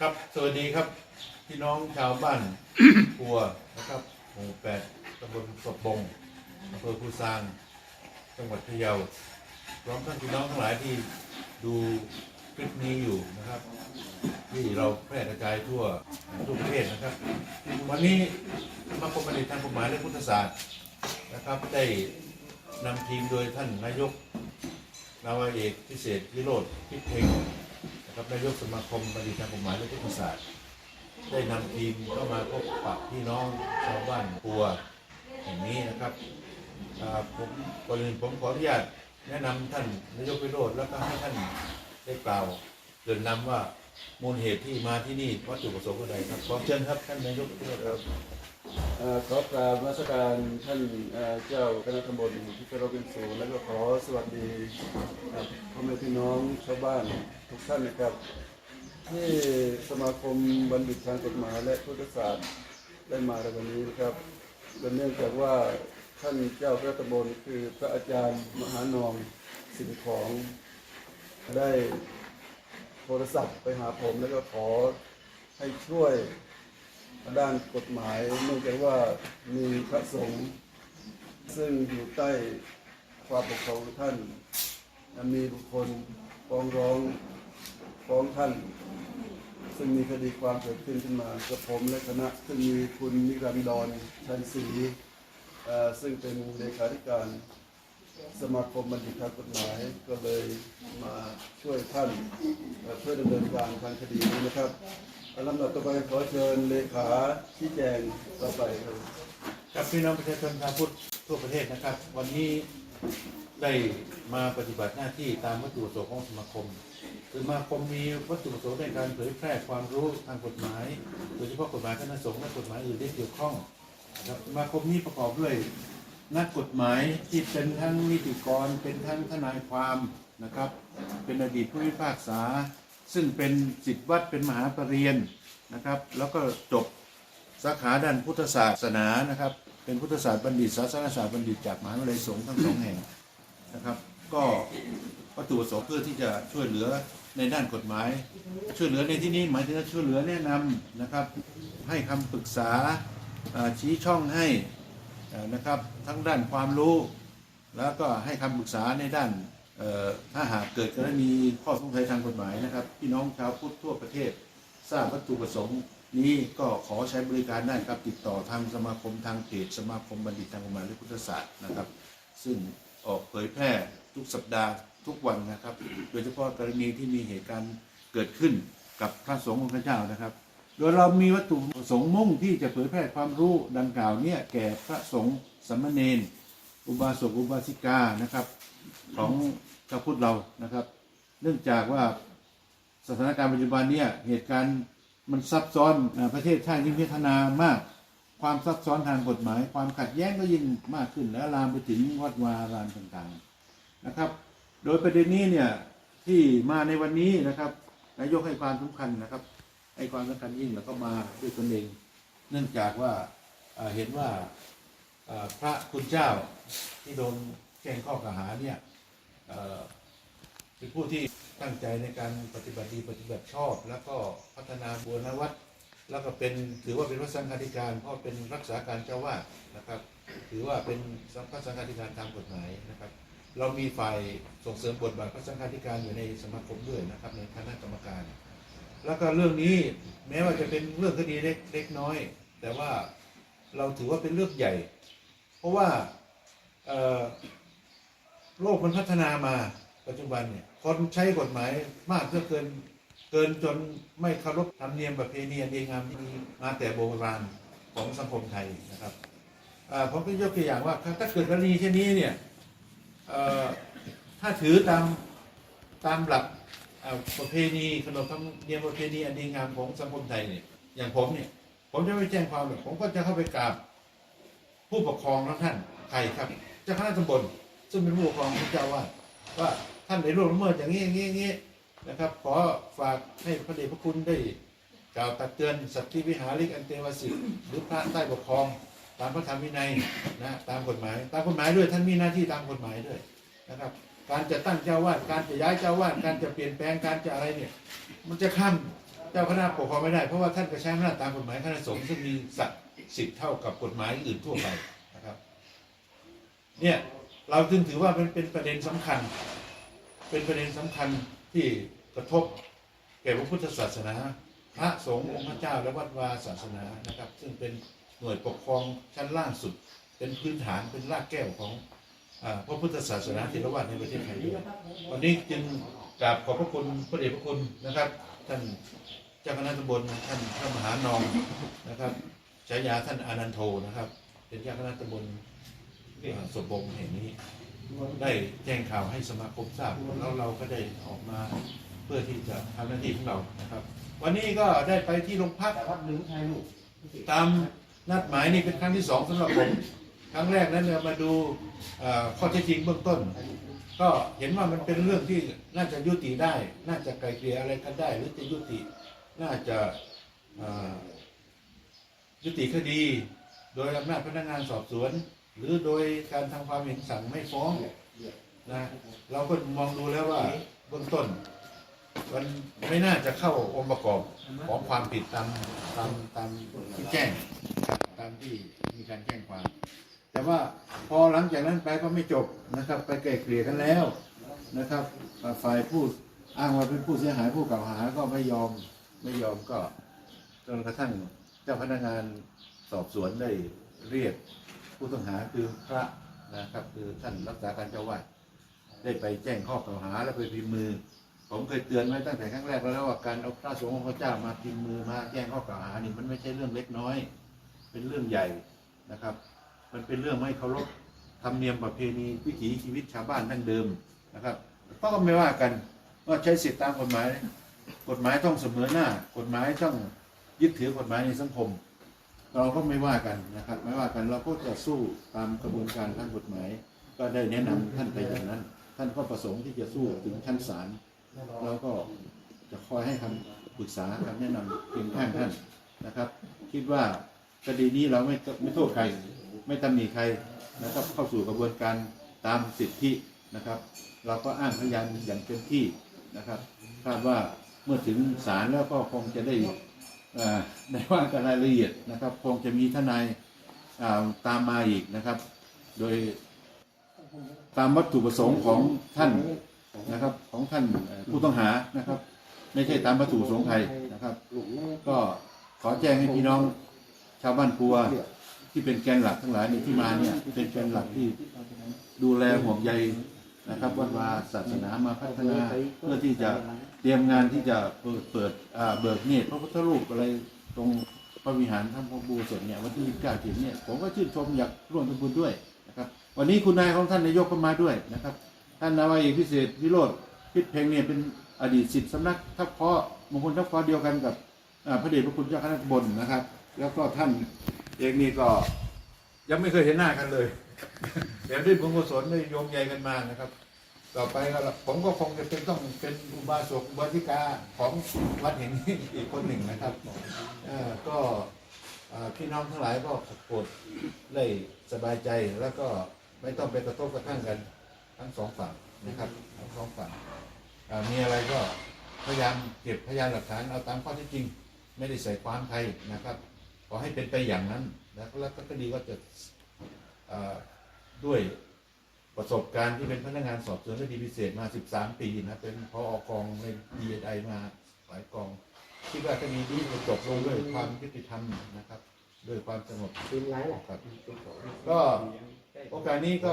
ครับ สวัสดีครับพี่น้องชาวบ้าน ปัวนะครับหมู่แปดตำบลสบบงอำเภอภูซาง จังหวัดพะเยาพร้อมทั้งพี่น้องทั้งหลายที่ดูคลิปนี้อยู่นะครับ ที่เราแพร่กระจายทั่วทั่วประเทศนะครับ วันนี้สมาคมบัณฑิตทางกฎหมายและพุทธศาสตร์นะครับ ได้นำทีมโดยท่านนายกนาวาเอกพิเศษวิโรธพิเพ็ง นะครับนายกสมาคมบัณฑิตทางกฎหมายและพุทธศาสตร์ ได้นำทีมเข้ามาพบปะพี่น้องชาวบ้านปัวแห่งนี้นะครับอ่าผมก่อนอื่นผมขออนุญาตแนะนำท่านนายกวิโรธแล้วก็ให้ท่านได้กล่าวเกรินนำว่ามูลเหตุที่มาที่นี่วัตถุประสงค์อะไรครับขอเชิญครับท่านนายกวิโรธครับ ขอกราบนมัสการท่านเจ้าคณะตำบลที่เคารพเป็นสูงและก็ขอสวัสดีพ่อแม่พี่น้องชาวบ้านทุกท่านนะครับ ที่สมาคมบัณฑิตทางกฎหมายและพุทธศาสตร์ได้มาในวันนี้นะครับเนเนื่องจากว่าท่านเจ้าคณะตำบลคือพระอาจารย์มหานองสิ่งของได้โทรศัพท์ไปหาผมแล้วก็ขอให้ช่วย ด้านกฎหมายเนื่องจากว่ามีพระสงฆ์ซึ่งอยู่ใต้ความปกครองท่านมีบุคคลฟ้องร้องฟ้องท่าน ซึ่งมีคดีความเกิดขึ้นขึ้นมากับผมและคณะซึ่งมีคุณนิรันดรชันศรีซึ่งเป็นเลขาธิการสมาคมบัณฑิตทางกฎหมายก็เลยมาช่วยท่านเอ่อเพื่อดำเนินการทางคดีนี้นะครับ ลำดับต่อไปขอเชิญเลขาชี้แจงต่อไปครับครับพี่น้องประชาชนชาวพุทธทั่วประเทศนะครับ วันนี้ได้มาปฏิบัติหน้าที่ตามวัตถุประสงค์ของสมาคมสมาคมมีวัตถุประสงค์ในการเผยแพร่ความรู้ทางกฎหมาย โดยเฉพาะกฎหมายคณะสงฆ์และกฎหมายอื่นที่เกี่ยวข้องนะครับสมาคมนี้ประกอบด้วยนักกฎหมายที่เป็นทั้งนิติกรเป็นทั้งทนายความนะครับ เป็นอดีตผู้พิพากษา ซึ่งเป็นสิทธิวัดเป็นมหาปรริญญานะครับ แล้วก็จบสาขาด้านพุทธศาสนานะครับ เป็นพุทธศาสตร์บัณฑิตศาสนศาสตร์บัณฑิตจากมหาวิทยาลัยสงฆ์ทั้งสองแห่งนะครับ ก็วัตถุประสงค์เพื่อที่จะช่วยเหลือในด้านกฎหมาย ช่วยเหลือในที่นี้หมายถึงช่วยเหลือแนะนำนะครับ ให้คำปรึกษาชี้ช่องให้นะครับทั้งด้านความรู้ แล้วก็ให้คำปรึกษาในด้าน ถ้าหากเกิดกรณีข้อสงสัยทางกฎหมายนะครับพี่น้องชาวพุทธทั่วประเทศทราบวัตถุประสงค์นี้ก็ขอใช้บริการได้ครับติดต่อทางสมาคมทางเพจสมาคมบัณฑิตทางกฎหมายและพุทธศาสตร์นะครับ ซึ่งออกเผยแพร่ทุกสัปดาห์ทุกวันนะครับ โดยเฉพาะกรณีที่มีเหตุการณ์เกิดขึ้นกับพระสงฆ์ของพระเจ้านะครับ โดยเรามีวัตถุประสงค์มุ่งที่จะเผยแพร่ความรู้ดังกล่าวเนี่ยแก่พระสงฆ์สามเณรอุบาสกอุบาสิกานะครับ ของชาวพุทธเรานะครับ เนื่องจากว่าสถานการณ์ปัจจุบันเนี่ยเหตุการณ์มันซับซ้อนอาประเทศชาติยิ่งพัฒนามาก ความซับซ้อนทางกฎหมาย ความขัดแย้งก็ยิ่งมากขึ้นและลามไปถึงวัดวาอารามต่างๆนะครับ โดยประเด็นนี้เนี่ยที่มาในวันนี้นะครับนายกให้ความสำคัญนะครับให้ความสำคัญยิ่งแล้วก็มาด้วยตนเอง เนื่องจากว่าเอ่อเห็นว่าเอ่อพระคุณเจ้าที่โดน แจ้งข้อกล่าวหาเนี่ยเอ่อเป็นผู้ที่ตั้งใจในการปฏิบัติดีปฏิบัติชอบ แล้วก็พัฒนาบัวนวัดแล้วก็เป็นถือว่าเป็นวัดสังฆาธิการเพราะเป็นรักษาการเจ้าวาดนะครับ ถือว่าเป็นพระสังฆาธิการตามกฎหมายนะครับ เรามีฝ่ายส่งเสริมบทบาทพระสังฆาธิการอยู่ในสมาคมด้วยนะครับ ในคณะกรรมการ แล้วก็เรื่องนี้แม้ว่าจะเป็นเรื่องคดีเล็กเล็กน้อย แต่ว่าเราถือว่าเป็นเรื่องใหญ่ เพราะว่า โลกมันพัฒนามาปัจจุบันเนี่ยคนใช้กฎหมายมากเหลือเกินเกินจนไม่เคารพธรรมเนียมประเพณีอันดีงามที่มีมาแต่โบราณของสังคมไทยนะครับผมก็ยกตัวอย่างว่าถ้าเกิดกรณีเช่นนี้เนี่ยถ้าถือตามตามหลักประเพณีขนบธรรมเนียมประเพณีอันดีงามของสังคมไทยเนี่ยอย่างผมเนี่ยผมจะไม่แจ้งความหรอกผมก็จะเข้าไปกราบผู้ปกครองแล้วท่านใครครับเจ้าคณะตำบล ซึ่งเป็นผู้ปกครองของเจ้าวาดว่าท่านได้ร่วมละเมิดอย่างนี้อย่างนี้อย่างนี้นะครับ ขอฝากให้พระเดชพระคุณได้กล่าวตักเตือนสัตว์ที่วิหาริกอันเตวสิหรือพระใต้ปกครอง ตามพระธรรมวินัยนะตามกฎหมาย ตามกฎหมายด้วยท่านมีหน้าที่ตามกฎหมายด้วยนะครับ การจะตั้งเจ้าวาดการจะย้ายเจ้าวาดการจะเปลี่ยนแปลงการจะอะไรเนี่ย มันจะข้ามเจ้าคณะปกครองไม่ได้เพราะว่าท่านก็ใช้อำนาจตามกฎหมายคณะสงฆ์ซึ่งมีศักดิ์สิทธิ์เท่ากับกฎหมายอื่นทั่วไปนะครับ เนี่ย เราจึงถือว่ามันเป็นประเด็นสำคัญ เป็นประเด็นสำคัญที่กระทบแก่พระพุทธศาสนา พระสงฆ์องค์พระเจ้าและวัดวาศาสนานะครับ ซึ่งเป็นหน่วยปกครองชั้นล่างสุด เป็นพื้นฐานเป็นรากแก้วของพระพุทธศาสนาเทรวาสในประเทศไทยด้วยวันนี้จึงกราบขอบพระคุณพระเดชพระคุณนะครับ ท่านเจ้าคณะตำบลท่านพระมหานองนะครับฉายาท่านอานันโทนะครับ เป็นเจ้าคณะตำบล อ่าสมบงแห่งนี้ ได้แจ้งข่าวให้สมาคมทราบแล้วเราก็ได้ออกมาเพื่อที่จะทำหน้าที่ของเรานะครับ วันนี้ก็ได้ไปที่โรงพัก แต่ว่าหนึ่งชายลูกตามนัดหมายนี่เป็นครั้งที่สองสำหรับผม ครั้งแรกนั้นเนี่ยมาดูเอ่อข้อเท็จจริงเบื้องต้น ก็เห็นว่ามันเป็นเรื่องที่น่าจะยุติได้ น่าจะไกลเกลี่ยอะไรกันได้ หรือจะยุติน่าจะเอ่อยุติคดี โดยอำนาจพนักงานสอบสวน หรือโดยการทำความเห็นสั่งไม่ฟ้องนะเราก็มองดูแล้วว่าเบื้องต้น มันไม่น่าจะเข้าองค์ประกอบของความผิดตามตามตามที่แจ้งตามที่มีการแจ้งความ แต่ว่าพอหลังจากนั้นไปก็ไม่จบนะครับ ไปไกล่เกลี่ยกันแล้วนะครับฝ่ายผู้อ้างว่าเป็นผู้เสียหายผู้กล่าวหาก็ไม่ยอมไม่ยอมก็จนกระทั่งเจ้าพนักงานสอบสวนได้เรียก ผู้ต้องหาคือพระนะครับคือท่านรักษาการเจ้าวาดได้ไปแจ้งข้อกล่าวหาและไปพิมพ์มือ ผมเคยเตือนไว้ตั้งแต่ครั้งแรกแล้วว่าการเอาพระสงฆ์ของพระเจ้ามาพิมพ์มือมาแจ้งข้อกล่าวหานี่มันไม่ใช่เรื่องเล็กน้อย เป็นเรื่องใหญ่นะครับ มันเป็นเรื่องไม่เคารพธรรมเนียมประเพณีวิถีชีวิตชาวบ้านดั้งเดิมนะครับก็ไม่ว่ากันว่าใช้สิทธิตามกฎหมาย กฎหมายต้องเสมอหน้า กฎหมายต้องยึดถือกฎหมายในสังคม เราก็ไม่ว่ากันนะครับ ไม่ว่ากันเราก็จะสู้ตามกระบวนการทางกฎหมาย ก็ได้แนะนำท่านไปอย่างนั้น ท่านก็ประสงค์ที่จะสู้ถึงชั้นศาลเราก็จะคอยให้คำปรึกษาคำแนะนำเพียงข้างท่านนะครับ คิดว่าคดีนี้เราไม่ไม่โทษใคร ไม่ตำหนิใครนะครับ เข้าสู่กระบวนการตามสิทธินะครับ เราก็อ้างพยานอย่างเต็มที่นะครับคาดว่าเมื่อถึงศาลแล้วก็คงจะได้ ได้ว่ากันรายละเอียดนะครับ คงจะมีทนายตามมาอีกนะครับ โดยตามวัตถุประสงค์ของท่านนะครับ ของท่านผู้ต้องหานะครับ ไม่ใช่ตามวัตถุประสงค์ใครนะครับ ก็ขอแจ้งให้พี่น้องชาวบ้านปัวที่เป็นแกนหลักทั้งหลายนี่ที่มาเนี่ยเป็นแกนหลักที่ดูแลห่วงใย นะครับวัดวาศาสนามาพัฒนาเพื่อที่จะเตรียมงานที่จะเปิดเปิดอ่าเบิกเนตรพระพุทธรูปอะไรตรงพระวิหารท่านพระบูสดเนี่ยวันที่29ถึงเนี่ยผมก็ชื่นชมอยากร่วมทำบุญด้วยนะครับ วันนี้คุณนายของท่านนายกก็มาด้วยนะครับ ท่านนาวาเอกพิเศษวิโรธพิษเพ็งเนี่ยเป็นอดีตศิษย์สำนักทัพเพาะมงคลทัพเพาะเดียวกันกับอ่าพระเดชพระคุณเจ้าคณะตำบลนะครับ แล้วก็ท่านเอกนี่ก็ยังไม่เคยเห็นหน้ากันเลย เดี๋ยวด้วยบุญกุศลได้โยงใยกันมานะครับ ต่อไปก็ผมก็คงจะเป็นต้องเป็นอุบาสกอุบาสิกาของวัดแห่งนี้อีกคนหนึ่งนะครับก็พี่น้องทั้งหลายก็โปรดได้สบายใจแล้วก็ไม่ต้องไปกระทบกระทั่งกันทั้งสองฝั่งนะครับทั้งสองฝั่งมีอะไรก็พยายามเก็บพยานหลักฐานเอาตามข้อเท็จจริง ไม่ได้ใส่ความใครนะครับ ขอให้เป็นไปอย่างนั้น แล้วก็คดีก็จะ ด้วยประสบการณ์ที่เป็นพนักงานสอบสวนคดีพิเศษมา 13 ปีนะเป็นพออกองในดีไอมาหลายกองคิดว่าคดีนี้จบลงด้วยความยุติธรรมนะครับ ด้วยความสงบเป็นไรครับก็โอกาสนี้ก็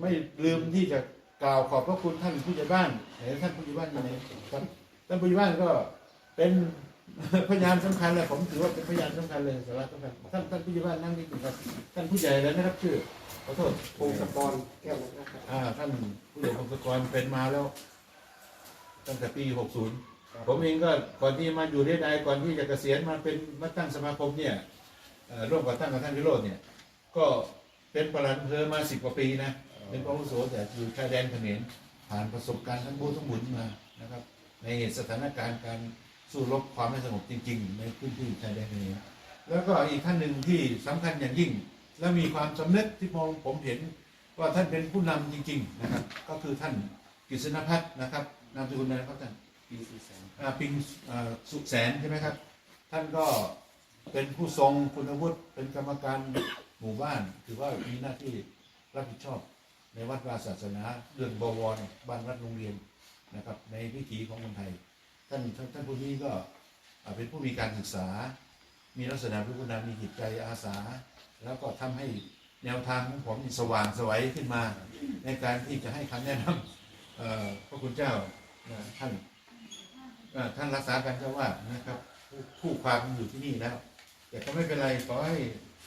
ไม่ลืมที่จะกล่าวขอบพระคุณท่านผู้ใหญ่บ้านเห็นท่านผู้ใหญ่บ้านอยู่ไหนครับท่านผู้ใหญ่บ้านก็เป็น พยานสำคัญเลยผมถือว่าเป็นพยานสำคัญเลยสาระสำคัญท่านท่านผู้ใหญ่บ้านนั่งนี่ครับท่านผู้ใหญ่แล้วนะครับชื่อขอโทษพงศกรแก้วนะครับอ่าท่านผู้ใหญ่พงศกรเป็นมาแล้ว ตั้งแต่ปี60ผมเองก็ก่อนที่มาอยู่เรียนไอก่อนที่จะเกษียณมาเป็นมาตั้งสมาคมเนี่ยเอ่อร่วมกับตั้งกับท่านวิโรจน์เนี่ย ก็เป็นประหลัดอำเภอมาสิบกว่าปีนะเป็นพระวุโสแต่อยู่ชายแดนเขมรผ่านประสบการณ์ทั้งบูทั้งบุญมานะครับ ในสถานการณ์การ สู้รบความไม่สงบจริง ๆ ในพื้นที่ชายแดนเขมรแล้วก็อีกท่านหนึ่งที่สำคัญอย่างยิ่ง และมีความสำนึกที่มองผมเห็นว่าท่านเป็นผู้นำจริง ๆ นะครับ ก็คือท่านกฤษณพัฒน์นะครับนามสกุลอะไรครับท่านปีสี่แสนอ่าปิงอ่าสุแสนใช่ไหมครับ ท่านก็เป็นผู้ทรงคุณวุฒิเป็นกรรมการหมู่บ้าน ถือว่ามีหน้าที่รับผิดชอบในวัดวาศาสนาเรื่องบวรบ้านวัดโรงเรียนนะครับ ในวิถีของคนไทย ท่านท่านผู้นี้ก็เป็นผู้มีการศึกษา มีลักษณะพุทธนามีจิตใจอาสา แล้วก็ทำให้แนวทางของผมสว่างไสวัยขึ้นมา ในการที่จะให้คำแนะนำพระคุณเจ้าท่านท่านรักษาการเจ้าวาดนะครับผู้คู่ความอยู่ที่นี่แล้ว แต่ก็ไม่เป็นไรขอให้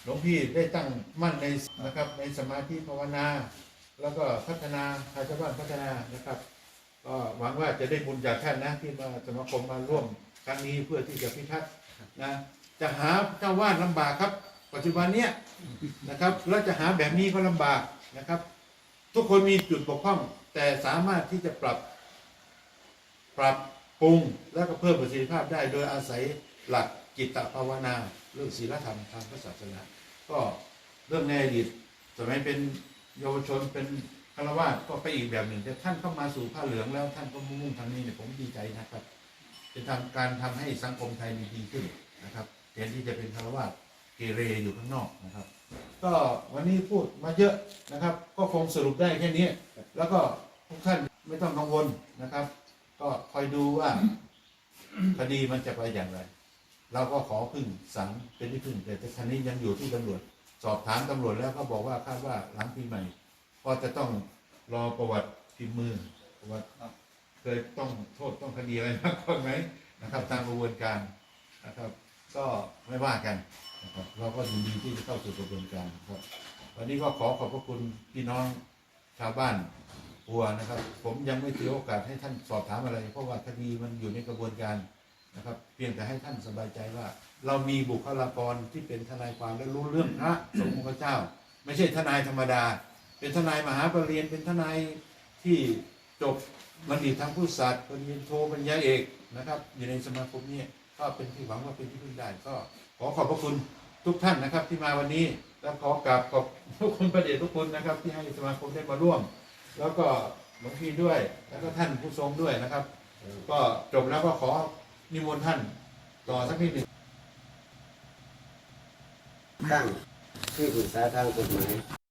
หลวงพี่ได้ตั้งมั่นในนะครับในสมาธิภาวนา แล้วก็พัฒนาพาชาวบ้านพัฒนานะครับ ก็หวังว่าจะได้บุญจากท่านนะที่มาสมาคมมาร่วมครั้งนี้เพื่อที่จะพิทักษ์นะจะหาเจ้าวาดลำบากครับ ปัจจุบันเนี้ยนะครับแล้วจะหาแบบนี้ก็ลำบากนะครับ ทุกคนมีจุดบกพร่อง แต่สามารถที่จะปรับ ปรับปรุงแล้วก็เพิ่มประสิทธิภาพได้ โดยอาศัยหลักจิตภาวนาเรื่องศีลธรรมทางพระศาสนา ก็เรื่องในอดีตสมัยเป็นเยาวชนเป็น ฆรวาสก็ไปอีกแบบหนึ่งแต่ท่านเข้ามาสู่ผ้าเหลืองแล้วท่านก็มุ่งทางนี้เนี่ยผมดีใจนะครับเป็นทาการทำให้สังคมไทยมีดีขึ้นนะครับแทนที่จะเป็นฆรวาสเกเรอยู่ข้างนอกนะครับ ก็วันนี้พูดมาเยอะนะครับ ก็คงสรุปได้แค่นี้ แล้วก็ทุกท่านไม่ต้องกังวลนะครับ ก็คอยดูว่าคดีมันจะไปอย่างไร เราก็ขอพึ่งศาลเป็นที่พึ่งแต่คดียังอยู่ที่ตำรวจ สอบถามตำรวจแล้วก็บอกว่าคาดว่าหลังปีใหม่ ก็จะต้องรอประวัติพิมพ์มือประวัติเคยต้องโทษต้องคดีอะไรมาก่อนไหมนะครับ ตามกระบวนการนะครับ ก็ไม่ว่ากันนะครับเราก็ยินดีที่จะเข้าสู่กระบวนการครับ วันนี้ก็ขอขอบพระคุณพี่น้องชาวบ้านปัวนะครับ ผมยังไม่ถือโอกาสให้ท่านสอบถามอะไร เพราะว่าคดีมันอยู่ในกระบวนการนะครับ เพียงแต่ให้ท่านสบายใจว่า เรามีบุคลากรที่เป็นทนายความและรู้เรื่องพระสงฆ์พระเจ้า ไม่ใช่ทนายธรรมดา เป็นทนายมหาปรริญญาเป็นทนายที่จบบัณฑิตทางพุทธศาสตร์ปริญญาโทปริญญาเอกนะครับ อยู่ในสมาคมนี้ก็เป็นที่หวังว่าเป็นที่พึ่งได้ก็ขอขอบพระคุณทุกท่านนะครับ ที่มาวันนี้แล้วขอกราบขอบทุกคนประเดชทุกคนนะครับ ที่ให้สมาคมได้มาร่วม แล้วก็หลวงพี่ด้วย แล้วก็ท่านผู้ทรงด้วยนะครับ ก็จบแล้วก็ขอนิมนต์ท่านต่อสักนิดหนึ่งตั้งที่ปรึกษาทางกฎหมาย